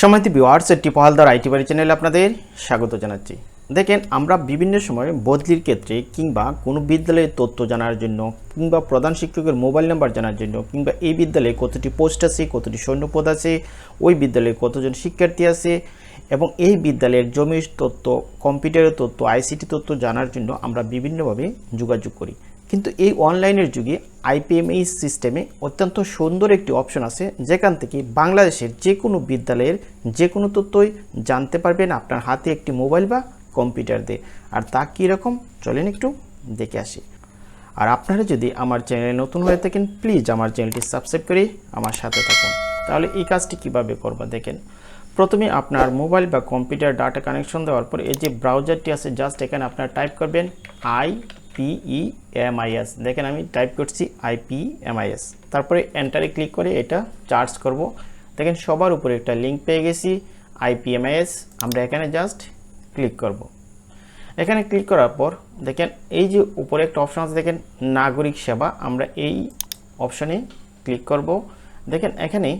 সময়ত ভিওয়ার্স একটি পহালদার আইটি বাড়ি চ্যানেলে আপনাদের স্বাগত জানাচ্ছি। দেখেন, আমরা বিভিন্ন সময় বদলির ক্ষেত্রে কিংবা কোনো বিদ্যালয়ের তথ্য জানার জন্য কিংবা প্রধান শিক্ষকের মোবাইল নাম্বার জানার জন্য কিংবা এই বিদ্যালয়ে কতটি পোস্ট আছে, কতটি সৈন্যপদ আছে, ওই বিদ্যালয়ে কতজন শিক্ষার্থী আছে এবং এই বিদ্যালয়ের জমির তথ্য, কম্পিউটারের তথ্য, আইসিটি তথ্য জানার জন্য আমরা বিভিন্নভাবে যোগাযোগ করি। কিন্তু এই অনলাইনের যুগে আইপিএমএইচ সিস্টেমে অত্যন্ত সুন্দর একটি অপশন আছে, যেখান থেকে বাংলাদেশের যে কোনো বিদ্যালয়ের যে কোনো তথ্যই জানতে পারবেন আপনার হাতে একটি মোবাইল বা কম্পিউটার দিয়ে। আর তা কীরকম চলেন একটু দেখে আসি। আর আপনারা যদি আমার চ্যানেলে নতুন হয়ে থাকেন, প্লিজ আমার চ্যানেলটি সাবস্ক্রাইব করে আমার সাথে থাকুন। তাহলে এই কাজটি কীভাবে করবা দেখেন। প্রথমে আপনার মোবাইল বা কম্পিউটার ডাটা কানেকশন দেওয়ার পর এই যে ব্রাউজারটি আছে, জাস্ট এখানে আপনার টাইপ করবেন আই পিই এমআইএস দেখেন আমি টাইপ করছি আইপি এমআইএস তারপরে এন্টারে ক্লিক করে এটা চার্জ করব। দেখেন সবার উপরে একটা লিঙ্ক পেয়ে গেছি আইপিএমআইএস আমরা এখানে জাস্ট ক্লিক করব। এখানে ক্লিক করার পর দেখেন এই যে উপরে একটা অপশন আছে, দেখেন নাগরিক সেবা। আমরা এই অপশনে ক্লিক করব। দেখেন এখানে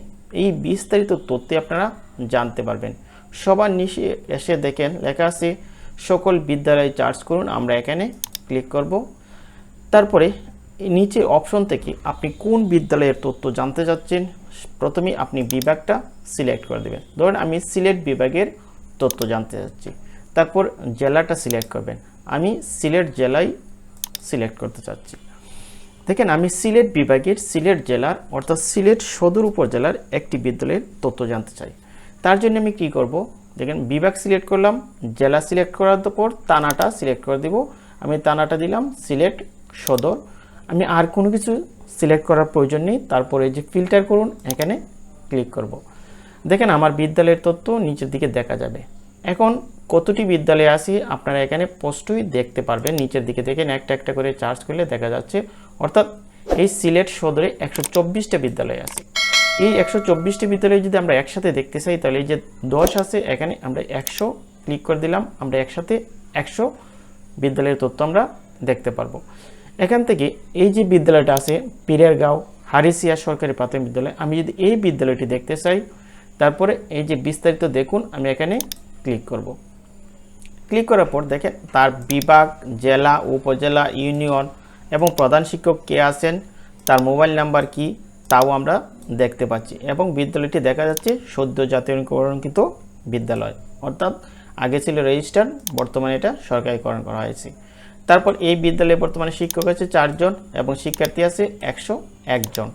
এই বিস্তারিত তথ্য আপনারা জানতে পারবেন। সবার নিচে এসে দেখেন লেখা আছে, সকল বিদ্যালয় চার্জ করুন। আমরা এখানে ক্লিক করব। তারপরে নিচে অপশন থেকে আপনি কোন বিদ্যালয়ের তথ্য জানতে চাচ্ছেন, প্রথমে আপনি বিভাগটা সিলেক্ট করে দেবেন। ধরুন আমি সিলেট বিভাগের তথ্য জানতে চাচ্ছি, তারপর জেলাটা সিলেক্ট করবেন। আমি সিলেট জেলায় সিলেক্ট করতে চাচ্ছি। দেখেন আমি সিলেট বিভাগের সিলেট জেলার অর্থাৎ সিলেট সদর উপজেলার একটি বিদ্যালয়ের তথ্য জানতে চাই। তার জন্য আমি কি করব? দেখেন বিভাগ সিলেক্ট করলাম, জেলা সিলেক্ট করার পর তানাটা সিলেক্ট করে দেব। আমি তানাটা দিলাম, সিলেক্ট, সদর। আমি আর কোনো কিছু সিলেক্ট করার প্রয়োজন নেই। তারপরে যে ফিল্টার করুন, এখানে ক্লিক করব। দেখেন আমার বিদ্যালয়ের তথ্য নিচের দিকে দেখা যাবে। এখন কতটি বিদ্যালয়ে আসি আপনারা এখানে স্পষ্টই দেখতে পারবেন। নিচের দিকে দেখেন একটা একটা করে চার্জ করলে দেখা যাচ্ছে, অর্থাৎ এই সিলেট সদরে একশো চব্বিশটা বিদ্যালয় আছে। এই একশো চব্বিশটি বিদ্যালয় যদি আমরা একসাথে দেখতে চাই, তাহলে এই যে দশ আছে, এখানে আমরা একশো ক্লিক করে দিলাম। আমরা একসাথে একশো বিদ্যালয়ের তথ্য আমরা দেখতে পারব। এখান থেকে এই যে বিদ্যালয়টা আছে, পীরেরগাঁও, হারিসিয়া সরকারি প্রাথমিক বিদ্যালয়, আমি যদি এই বিদ্যালয়টি দেখতে চাই, তারপরে এই যে বিস্তারিত দেখুন, আমি এখানে ক্লিক করব। ক্লিক করার পর দেখেন, তার বিভাগ, জেলা, উপজেলা, ইউনিয়ন এবং প্রধান শিক্ষক কে আছেন, তার মোবাইল নাম্বার কি, তাও আমরা দেখতে পাচ্ছি এবং বিদ্যালয়টি দেখা যাচ্ছে সদ্য জাতীয়করণকৃত বিদ্যালয়। অর্থাৎ আগে ছিল রেজিস্টার বর্তমানে এটা সরকারিকরণ করা হয়েছে। তারপর এই বিদ্যালয়ে বর্তমানে শিক্ষক আছে চারজন এবং শিক্ষার্থী আছে একশো একজন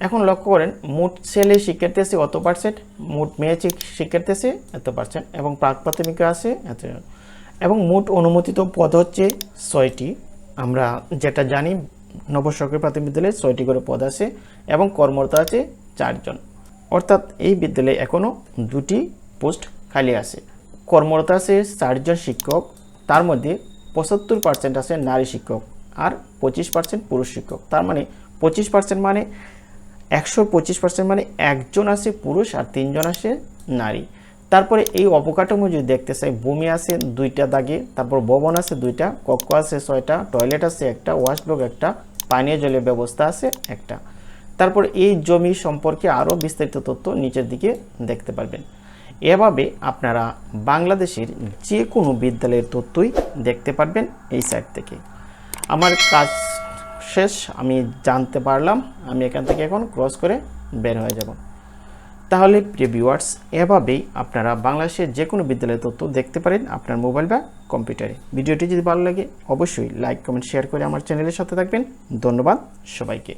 এখন লক্ষ্য করেন, মোট ছেলে শিক্ষার্থী আছে কত পার্সেন্ট মোট মেয়ে শিক- শিক্ষার্থী আছে এত পার্সেন্ট এবং প্রাক প্রাথমিক আছে এত এবং মোট অনুমোদিত পদ হচ্ছে ছয়টি। আমরা যেটা জানি নবসরকারি প্রাথমিক বিদ্যালয়ে ছয়টি করে পদ আছে এবং কর্মরত আছে চারজন। অর্থাৎ এই বিদ্যালয়ে এখনও দুটি পোস্ট খালি আছে। কর্মরত আছে চারজন শিক্ষক, তার মধ্যে পঁচাত্তর পার্সেন্ট আছে নারী শিক্ষক আর পঁচিশ পার্সেন্ট পুরুষ শিক্ষক। তার মানে পঁচিশ পার্সেন্ট মানে একশো পঁচিশ পার্সেন্ট মানে একজন আছে পুরুষ আর তিনজন আছে নারী। তারপরে এই অবকাঠামো যদি দেখতে চাই, ভূমি আছে দুইটা দাগে, তারপর ভবন আছে দুইটা, কক্ষ আছে ছয়টা, টয়লেট আছে একটা ওয়াশ ব্লক একটা, পানীয় জলের ব্যবস্থা আছে একটা। তারপর এই জমি সম্পর্কে আরও বিস্তারিত তথ্য নিচের দিকে দেখতে পারবেন। এভাবে আপনারা বাংলাদেশের যে কোনো বিদ্যালয়ের তথ্যই দেখতে পারবেন এই সাইট থেকে। আমার কাজ শেষ, আমি জানতে পারলাম, আমি এখান থেকে এখন ক্রস করে বের হয়ে যাব। তাহলে প্রিয় ভিউয়ার্স, এভাবেই আপনারা বাংলাদেশের যে কোনো বিদ্যালয়ের তথ্য দেখতে পারেন আপনার মোবাইল বা কম্পিউটারে। ভিডিওটি যদি ভালো লাগে, অবশ্যই লাইক, কমেন্ট, শেয়ার করে আমার চ্যানেলের সাথে থাকবেন। ধন্যবাদ সবাইকে।